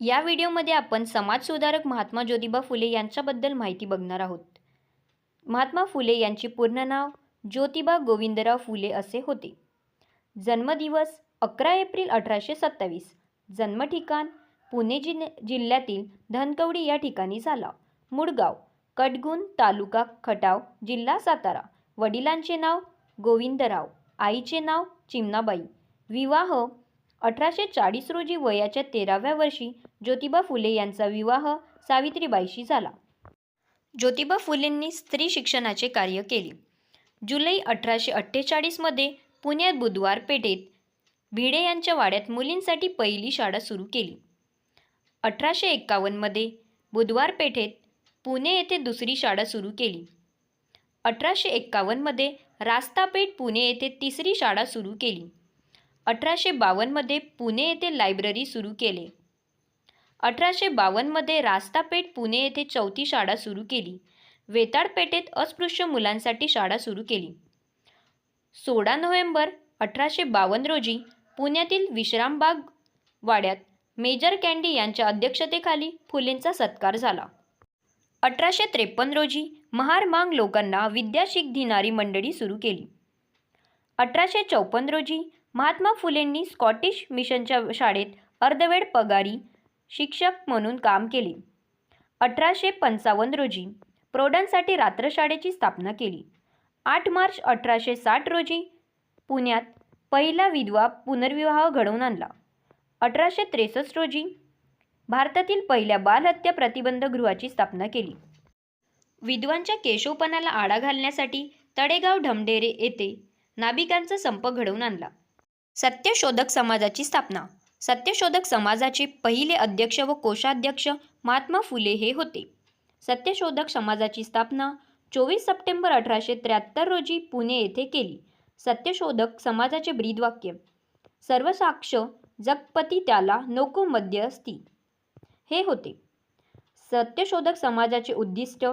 या व्हिडिओमध्ये आपण समाजसुधारक महात्मा ज्योतिबा फुले यांच्याबद्दल माहिती बघणार आहोत. महात्मा फुले यांचे पूर्ण नाव ज्योतिबा गोविंदराव फुले असे होते. जन्मदिवस अकरा एप्रिल अठराशे सत्तावीस जन्मठिकाण पुणे जिल्ह जिल्ह्यातील धनकवडी या ठिकाणी झाला. मुडगाव कटगुण तालुका खटाव जिल्हा सातारा. वडिलांचे नाव गोविंदराव आईचे नाव चिमणाबाई. विवाह अठराशे चाळीस रोजी वयाच्या तेराव्या वर्षी ज्योतिबा फुले यांचा विवाह सावित्रीबाईशी झाला. ज्योतिबा फुलेंनी स्त्री शिक्षणाचे कार्य केले. जुलै अठराशे अठ्ठेचाळीसमध्ये पुण्यात बुधवार पेठेत भिडे यांच्या वाड्यात मुलींसाठी पहिली शाळा सुरू केली. अठराशे एक्कावन्नमध्ये बुधवार पेठेत पुणे येथे दुसरी शाळा सुरू केली. अठराशे एक्कावन्नमध्ये रास्तापेठ पुणे येथे तिसरी शाळा सुरू केली. अठराशे बावन्नमध्ये पुणे येथे लायब्ररी सुरू केले. अठराशे बावन्नमध्ये रास्तापेठ पुणे येथे चौथी शाळा सुरू केली. वेताळपेठेत अस्पृश्य मुलांसाठी शाळा सुरू केली. सोळा नोव्हेंबर अठराशे बावन्न रोजी पुण्यातील विश्रामबाग वाड्यात मेजर कँडी यांच्या अध्यक्षतेखाली फुलेंचा सत्कार झाला. अठराशे त्रेपन्न रोजी महार मांग लोकांना विद्या शिक देणारी मंडळी सुरू केली. अठराशे चौपन्न रोजी महात्मा फुलेंनी स्कॉटिश मिशनच्या शाळेत अर्धवेळ पगारी शिक्षक म्हणून काम केले. अठराशे पंचावन्न रोजी प्रौढांसाठी रात्रशाळेची स्थापना केली. आठ मार्च अठराशे साठ रोजी पुण्यात पहिला विधवा पुनर्विवाह घडवून आणला. अठराशे त्रेसष्ट रोजी भारतातील पहिल्या बालहत्या प्रतिबंध गृहाची स्थापना केली. विधवांच्या केशवपणाला आळा घालण्यासाठी तळेगाव ढमढेरे येथे नाभिकांचा संप घडवून आणला. सत्यशोधक समाजाची स्थापना. सत्यशोधक समाजाचे पहिले अध्यक्ष व कोषाध्यक्ष महात्मा फुले हे होते. सत्यशोधक समाजाची स्थापना चोवीस सप्टेंबर अठराशे त्र्याहत्तर रोजी पुणे येथे केली. सत्यशोधक समाजाचे ब्रीदवाक्य सर्वसाक्ष जगपती त्याला नको मध्य असती हे होते. सत्यशोधक समाजाचे उद्दिष्ट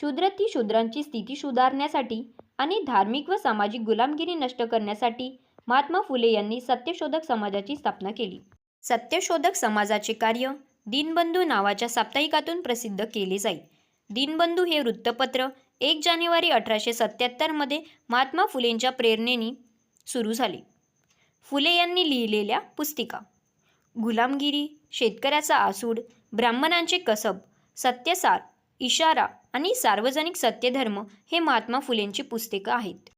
शूद्रती शूद्रांची स्थिती सुधारण्यासाठी आणि धार्मिक व सामाजिक गुलामगिरी नष्ट करण्यासाठी महात्मा फुले यांनी सत्यशोधक समाजाची स्थापना केली. सत्यशोधक समाजाचे कार्य दीनबंधू नावाच्या साप्ताहिकातून प्रसिद्ध केले जाई. दिनबंधू हे वृत्तपत्र एक जानेवारी अठराशे सत्याहत्तरमध्ये महात्मा फुलेंच्या प्रेरणेने सुरू झाले. फुले यांनी लिहिलेल्या पुस्तिका गुलामगिरी शेतकऱ्याचा आसूड ब्राह्मणांचे कसब सत्यसार इशारा आणि सार्वजनिक सत्यधर्म हे महात्मा फुलेंची पुस्तकं आहेत.